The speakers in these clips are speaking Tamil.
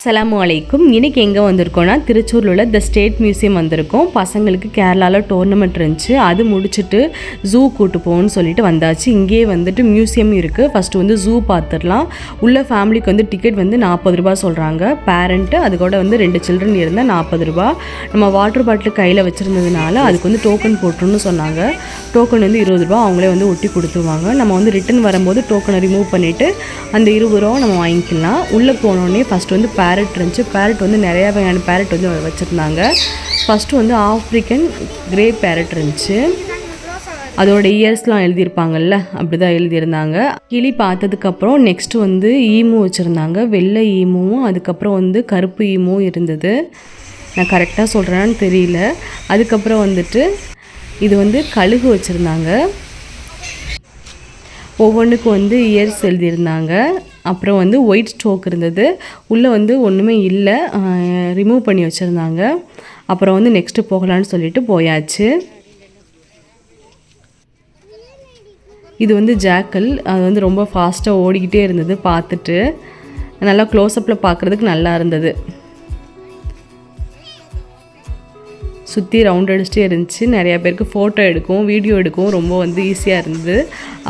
அஸ்ஸலாமு அலைக்கும். இன்றைக்கி எங்கே வந்திருக்கோம்னா திருச்சூரில் உள்ள த ஸ்டேட் மியூசியம் வந்திருக்கோம். பசங்களுக்கு கேரளாவில் டோர்னமெண்ட் இருந்துச்சு. அது முடிச்சுட்டு ஜூ கூட்டு போகணும்னு சொல்லிட்டு வந்தாச்சு. இங்கேயே வந்துட்டு மியூசியம் இருக்குது ஃபஸ்ட்டு வந்து ஜூ பார்த்துடலாம். உள்ள ஃபேமிலிக்கு வந்து டிக்கெட் வந்து நாற்பது ரூபா சொல்கிறாங்க பேரண்ட்டு அது கூட வந்து ரெண்டு சில்ட்ரன் இருந்தால் நாற்பது ரூபா நம்ம வாட்டர் பாட்டில் கையில் வச்சுருந்ததுனால அதுக்கு வந்து டோக்கன் போட்டுருன்னு சொன்னாங்க. டோக்கன் வந்து இருபது ரூபா அவங்களே வந்து ஒட்டி கொடுத்துருவாங்க. நம்ம வந்து ரிட்டன் வரும்போது டோக்கனை ரிமூவ் பண்ணிவிட்டு அந்த இருபது ரூபா நம்ம வாங்கிக்கலாம். உள்ளே போனோடனே ஃபஸ்ட்டு வந்து பேரட் இருந்துச்சு. பேரட் வந்து நிறையா வகையான பேரட் வந்து வச்சுருந்தாங்க. ஃபஸ்ட்டு வந்து ஆப்ரிக்கன் கிரே பேரட் இருந்துச்சு. அதோட இயர்ஸ்லாம் எழுதியிருப்பாங்கல்ல அப்படி தான் எழுதியிருந்தாங்க. கிளி பார்த்ததுக்கப்புறம் நெக்ஸ்ட்டு வந்து ஈமு வச்சுருந்தாங்க. வெள்ளை ஈமுவும் அதுக்கப்புறம் வந்து கருப்பு ஈமுவும் இருந்தது. நான் கரெக்டாக சொல்கிறேன்னு தெரியல. அதுக்கப்புறம் வந்துட்டு இது வந்து கழுகு வச்சுருந்தாங்க. ஒவ்வொன்றுக்கும் வந்து இயர்ஸ் எழுதியிருந்தாங்க. அப்புறம் வந்து ஒயிட் ஸ்டோக் இருந்தது. உள்ளே வந்து ஒன்றுமே இல்லை. ரிமூவ் பண்ணி வச்சுருந்தாங்க. அப்புறம் வந்து நெக்ஸ்ட்டு போகலான்னு சொல்லிட்டு போயாச்சு. இது வந்து ஜாக்கல் அது வந்து ரொம்ப ஃபாஸ்ட்டாக ஓடிக்கிட்டே இருந்தது பார்த்துட்டு. நல்லா க்ளோஸ்அப்பில் பார்க்குறதுக்கு நல்லா இருந்தது. சுற்றி ரவுண்ட் அடிச்சுட்டே இருந்துச்சு. நிறையா பேருக்கு ஃபோட்டோ எடுக்கும் வீடியோ எடுக்கும் ரொம்ப வந்து ஈஸியாக இருந்தது.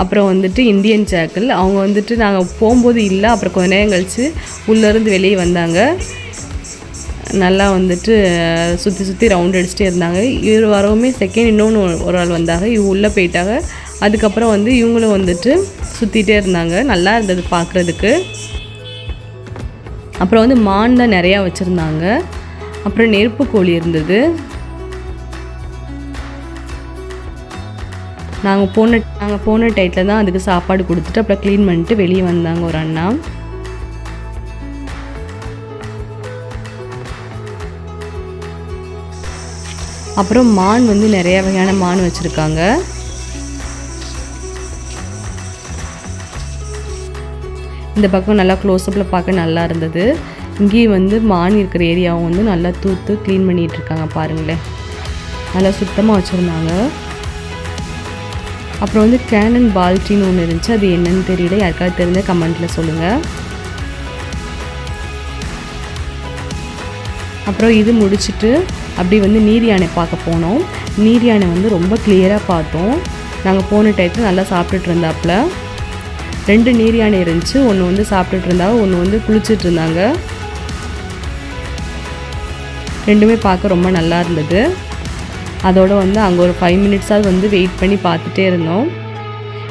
அப்புறம் வந்துட்டு இந்தியன் ஜாக்கிள் அவங்க வந்துட்டு நாங்கள் போகும்போது இல்லை அப்புறம் கொஞ்ச நேரம் கழித்து உள்ளேருந்து வெளியே வந்தாங்க. நல்லா வந்துட்டு சுற்றி சுற்றி ரவுண்ட் அடிச்சுட்டே இருந்தாங்க. இவர் வரவுமே செகண்ட் இன்னொன்று ஒரு ஆள் வந்தாங்க. இவங்க உள்ளே போயிட்டாங்க. அதுக்கப்புறம் வந்து இவங்களும் வந்துட்டு சுற்றிட்டே இருந்தாங்க. நல்லா இருந்தது பார்க்குறதுக்கு அப்புறம் வந்து மான் தான் நிறையா வச்சுருந்தாங்க. அப்புறம் நெருப்பு கோழி இருந்தது. நாங்கள் போன நாங்கள் போன டைட்டில் தான் அதுக்கு சாப்பாடு கொடுத்துட்டு அப்புறம் க்ளீன் பண்ணிட்டு வெளியே வந்தாங்க ஒரு அண்ணா. அப்புறம் மான் வந்து நிறைய வகையான மான் வச்சுருக்காங்க. இந்த பக்கம் நல்லா க்ளோஸ்அப்பில் பார்க்க நல்லா இருந்தது. இங்கேயும் வந்து மான் இருக்கிற ஏரியாவும் வந்து நல்லா தூத்து க்ளீன் பண்ணிகிட்டு இருக்காங்க பாருங்களேன். நல்லா சுத்தமாக வச்சுருந்தாங்க. அப்புறம் வந்து கேனன் பால்ட்டின்னு ஒன்று இருந்துச்சு. அது என்னன்னு தெரியல. யாருக்காவது தெரிஞ்ச கமெண்ட்டில் சொல்லுங்கள் அப்புறம் இது முடிச்சுட்டு அப்படி வந்து நீர் யானை பார்க்க போனோம். நீர் யானை வந்து ரொம்ப கிளியராக பார்த்தோம். நாங்கள் போன டயத்தில் நல்லா சாப்பிட்டுட்டு இருந்தாப்புல. ரெண்டு நீர் யானை இருந்துச்சு. ஒன்று வந்து சாப்பிட்டுட்டு இருந்தாங்க ஒன்று வந்து குளிச்சுட்டு இருந்தாங்க. ரெண்டுமே பார்க்க ரொம்ப நல்லா இருந்தது. அதோடு வந்து அங்கே ஒரு ஃபைவ் மினிட்ஸாவது வந்து வெயிட் பண்ணி பார்த்துட்டே இருந்தோம்.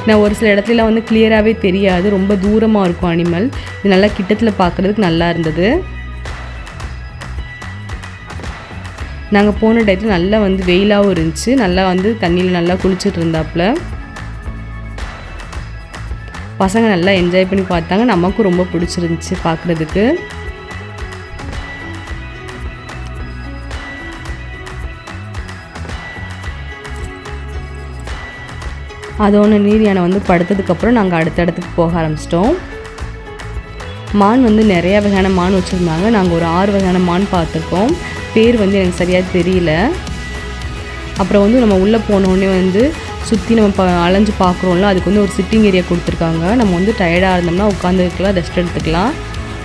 நான் ஒரு சில இடத்துல வந்து கிளியராகவே தெரியாது. ரொம்ப தூரமாக இருக்கும் அனிமல் இது நல்லா கிட்டத்தில் பார்க்குறதுக்கு நல்லா இருந்தது. நாங்கள் போன டயத்தில் நல்லா வந்து வெயிலாகவும் இருந்துச்சு. நல்லா வந்து தண்ணியில் நல்லா குளிச்சுட்டு இருந்தாப்புல பசங்க நல்லா என்ஜாய் பண்ணி பார்த்தாங்க. நமக்கும் ரொம்ப பிடிச்சிருந்துச்சி பார்க்குறதுக்கு. அதோட நீர் யானை வந்து படுத்ததுக்கப்புறம் நாங்கள் அடுத்த இடத்துக்கு போக ஆரம்பிச்சிட்டோம். மான் வந்து நிறைய வகையான மான் வச்சுருந்தாங்க. நாங்கள் ஒரு ஆறு வகையான மான் பார்த்துருக்கோம். பேர் வந்து எனக்கு சரியாக தெரியல. அப்புறம் வந்து நம்ம உள்ளே போனோடனே வந்து சுற்றி நம்ம ப அலைஞ்சு பார்க்குறோம்ல அதுக்கு வந்து ஒரு சிட்டிங் ஏரியா கொடுத்துருக்காங்க. நம்ம வந்து டயர்டாக இருந்தோம்னா உட்காந்துருக்கலாம் ரெஸ்ட் எடுத்துக்கலாம்.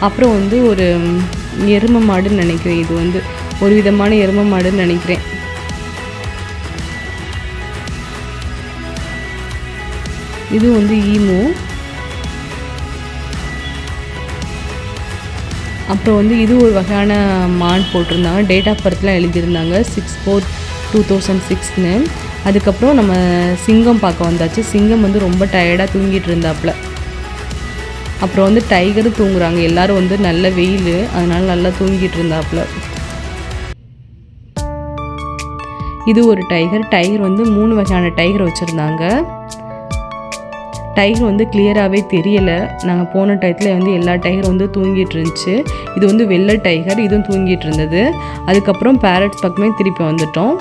அப்புறம் வந்து ஒரு எரும மாடுன்னு நினைக்கிறேன். இது வந்து ஒரு விதமான எரும மாடுன்னு நினைக்கிறேன். இது வந்து ஈமு. அப்புறம் வந்து இது ஒரு வகையான மான் போட்டிருந்தாங்க. டேட் ஆஃப் பர்த்லாம் எழுதியிருந்தாங்க. சிக்ஸ் ஃபோர் டூ தௌசண்ட் சிக்ஸ்னு அதுக்கப்புறம் நம்ம சிங்கம் பார்க்க வந்தாச்சு. சிங்கம் வந்து ரொம்ப டயர்டாக தூங்கிட்டு இருந்தாப்புல. அப்புறம் வந்து டைகர் தூங்குறாங்க. எல்லாரும் வந்து நல்ல வெயில். அதனால நல்லா தூங்கிட்டு இருந்தாப்புல. இது ஒரு டைகர் டைகர் வந்து மூணு வகையான டைகர் வச்சுருந்தாங்க. டைகர் வந்து கிளியராகவே தெரியலை. நாங்கள் போன டயத்தில் வந்து எல்லா டைகரும் வந்து தூங்கிட்டு இருந்துச்சு. இது வந்து வெள்ளை டைகர் இதுவும் தூங்கிட்டு இருந்தது. அதுக்கப்புறம் பேரட்ஸ் பக்கமே திருப்பி வந்துட்டோம்.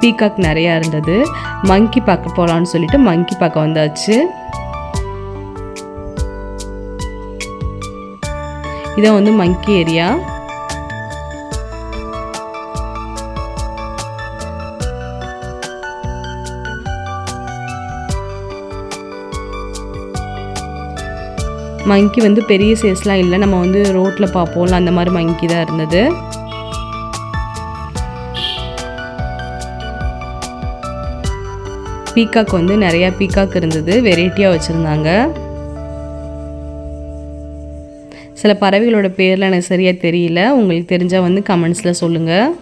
பீகாக் நிறையா இருந்தது. மங்கி பார்க்க போகலான்னு சொல்லிட்டு மங்கி பார்க்க வந்தாச்சு. இதான் வந்து மங்கி ஏரியா மங்கி வந்து பெரிய சைஸ்லாம் இல்லை. நம்ம வந்து ரோட்டில் பார்ப்போம்ல அந்த மாதிரி மங்கி தான் இருந்தது. பீகாக் வந்து நிறையா பீகாக் இருந்தது. வெரைட்டியாக வச்சுருந்தாங்க. சில பறவைகளோட பேரில் எனக்கு சரியாக தெரியல. உங்களுக்கு தெரிஞ்சால் வந்து கமெண்ட்ஸில் சொல்லுங்கள்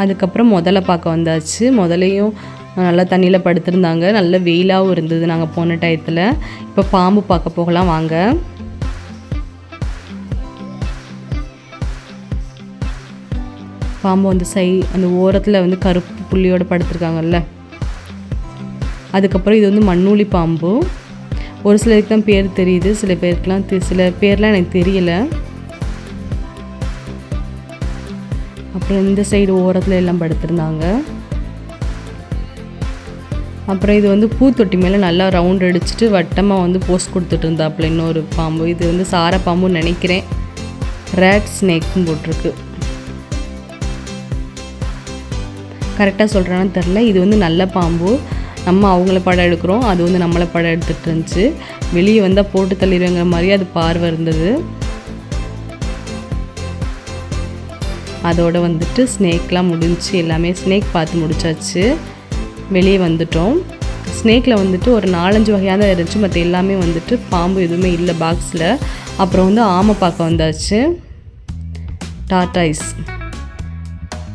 அதுக்கப்புறம் முதல்ல பார்க்க வந்தாச்சு. முதலையும் நல்லா தண்ணியில் படுத்திருந்தாங்க. நல்ல வெயிலாகவும் இருந்தது நாங்கள் போன டயத்தில் இப்போ பாம்பு பார்க்க போகலாம். வாங்க. பாம்பு வந்து சை அந்த ஓரத்தில் வந்து கருப்பு புள்ளியோடு படுத்திருக்காங்கல்ல. அதுக்கப்புறம் இது வந்து மண்ணூலி பாம்பு. ஒரு சிலருக்கு தான் பேர் தெரியுது. சில பேருக்குலாம் சில பேர்லாம் எனக்கு தெரியல. அப்புறம் இந்த சைடு ஓரத்தில் எல்லாம் படுத்திருந்தாங்க. அப்புறம் இது வந்து பூத்தொட்டி மேலே நல்லா ரவுண்ட் அடிச்சுட்டு வட்டமாக வந்து போஸ்ட் கொடுத்துட்டு இருந்தாப்புல இன்னொரு பாம்பு. இது வந்து சார பாம்புன்னு நினைக்கிறேன். ரேட் ஸ்னேக்கும் போட்டிருக்கு. கரெக்டாக சொல்கிறான்னு தெரில இது வந்து நல்ல பாம்பு. நம்ம அவங்கள படம் எடுக்கிறோம். அது வந்து நம்மளை படம் எடுத்துகிட்டு இருந்துச்சு. வெளியே வந்தால் போட்டு தள்ளிடுங்கிற மாதிரி அது பார்வை இருந்தது. அதோடு வந்துட்டு ஸ்னேக்லாம் முடிஞ்சு எல்லாமே ஸ்னேக் பார்த்து முடிச்சாச்சு. வெளியே வந்துட்டோம். ஸ்னேக்கில் வந்துட்டு ஒரு நாலஞ்சு வகையாக தான் இருந்துச்சு. மற்ற எல்லாமே வந்துட்டு பாம்பு எதுவுமே இல்லை பாக்ஸில் அப்புறம் வந்து ஆமை பார்க்க வந்தாச்சு. டாட்டாய்ஸ்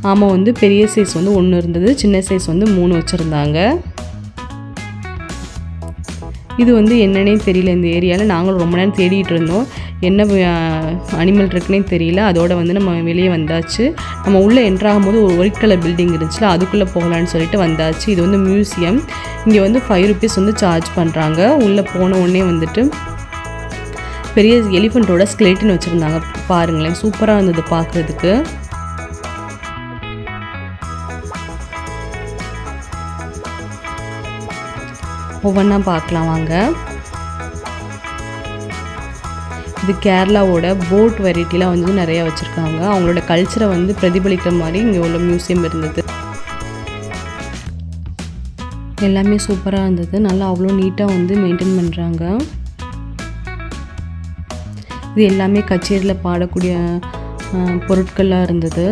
ஆமாம் வந்து பெரிய சைஸ் வந்து ஒன்று இருந்தது. சின்ன சைஸ் வந்து மூணு வச்சுருந்தாங்க. இது வந்து என்னன்னே தெரியல இந்த ஏரியாவில் நாங்களும் ரொம்ப நேரம் தேடிட்டு இருந்தோம். என்ன அனிமல் இருக்குன்னே தெரியல. அதோட வந்து நம்ம வெளியே வந்தாச்சு. நம்ம உள்ளே என்ட்ராகும் போது ஒரு ஒயிட் கலர் பில்டிங் இருந்துச்சுல அதுக்குள்ளே போகலான்னு சொல்லிட்டு வந்தாச்சு. இது வந்து மியூசியம் இங்கே வந்து ஃபைவ் ருபீஸ் வந்து சார்ஜ் பண்ணுறாங்க உள்ளே போன உடனே வந்துட்டு பெரிய எலிஃபண்ட்டோட ஸ்கெலேட்டின் வச்சுருந்தாங்க. பாருங்களேன் சூப்பராக இருந்தது பார்க்குறதுக்கு. ஒவ்வொன்றா பார்க்கலாம் வாங்க. இது கேரளாவோட போட் வெரைட்டிலாம் வந்து நிறையா வச்சுருக்காங்க. அவங்களோட கல்ச்சரை வந்து பிரதிபலிக்கிற மாதிரி இங்கே உள்ள மியூசியம் இருந்தது. எல்லாமே சூப்பராக இருந்தது. நல்லா அவ்வளோ நீட்டாக வந்து மெயின்டைன் பண்ணுறாங்க இது எல்லாமே கச்சேரியில் பாடக்கூடிய பொருட்கள்லாம் இருந்தது.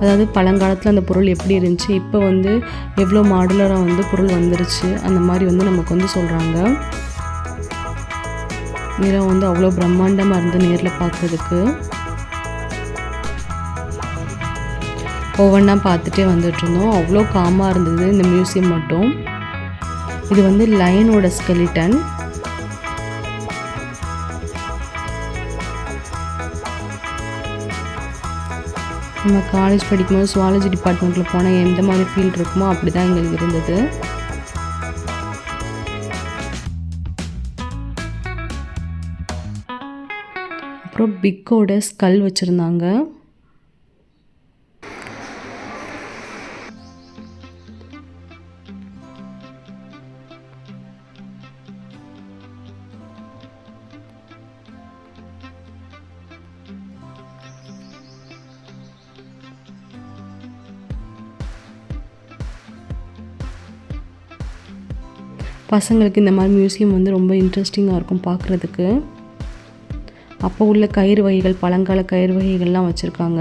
அதாவது பழங்காலத்தில் அந்த பொருள் எப்படி இருந்துச்சு இப்போ வந்து எவ்வளோ மாடுலராக வந்து பொருள் வந்துருச்சு அந்த மாதிரி வந்து நமக்கு வந்து சொல்கிறாங்க நிறம் வந்து அவ்வளோ பிரம்மாண்டமாக இருந்து நேரில் பார்க்குறதுக்கு ஒவ்வொன்றா பார்த்துட்டே வந்துட்டுருந்தோம் அவ்வளோ காமாக இருந்தது இந்த மியூசியம் மட்டும். இது வந்து லைனோட ஸ்கெலிட்டன் நம்ம காலேஜ் படிக்கும்போது சுவாலஜி டிபார்ட்மெண்ட்டில் போனால் எந்த மாதிரி ஃபீல் இருக்குமோ அப்படி தான் எங்களுக்கு இருந்தது. அப்புறம் பிக்கோட ஸ்கல் வச்சுருந்தாங்க. பசங்களுக்கு இந்த மாதிரி மியூசியம் வந்து ரொம்ப இன்ட்ரெஸ்டிங்காக இருக்கும் பார்க்குறதுக்கு. அப்போ உள்ள கயிறு வகைகள் பழங்கால கயிறு வகைகள்லாம் வச்சுருக்காங்க.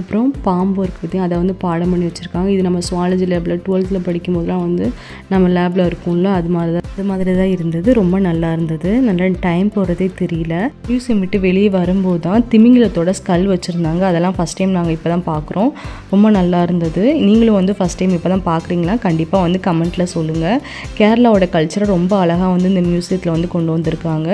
அப்புறம் பாம்பு இருக்குது. அதை வந்து பாடம் பண்ணி வச்சுருக்காங்க. இது நம்ம சுவாலஜி லேபில் டுவெல்த்தில் படிக்கும் போதெல்லாம் வந்து நம்ம லேபில் இருக்கும்ல அது மாதிரி தான் அது மாதிரி தான் இருந்தது. ரொம்ப நல்லா இருந்தது. நல்லா டைம் போகிறதே தெரியல. மியூசியம் விட்டு வெளியே வரும்போது தான் திமிங்கிலத்தோட ஸ்கல் வச்சுருந்தாங்க. அதெல்லாம் ஃபஸ்ட் டைம் நாங்கள் இப்போ தான் பார்க்குறோம் ரொம்ப நல்லா இருந்தது. நீங்களும் வந்து ஃபஸ்ட் டைம் இப்போ தான் பார்க்குறீங்களா கண்டிப்பாக வந்து கமெண்ட்டில் சொல்லுங்கள் கேரளாவோட கல்ச்சரை ரொம்ப அழகாக வந்து இந்த மியூசியத்தில் வந்து கொண்டு வந்திருக்காங்க.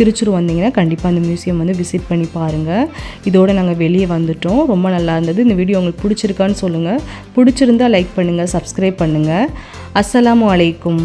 திருச்சூர் வந்தீங்கன்னா கண்டிப்பாக அந்த மியூசியம் வந்து விசிட் பண்ணி பாருங்கள் இதோடு நாங்கள் வெளியே வந்துட்டோம். ரொம்ப நல்லா இருந்தது. இந்த வீடியோ உங்களுக்கு பிடிச்சிருக்கான்னு சொல்லுங்கள் பிடிச்சிருந்தா லைக் பண்ணுங்கள் சப்ஸ்கிரைப் பண்ணுங்கள் அஸ்ஸலாமு அலைக்கும்.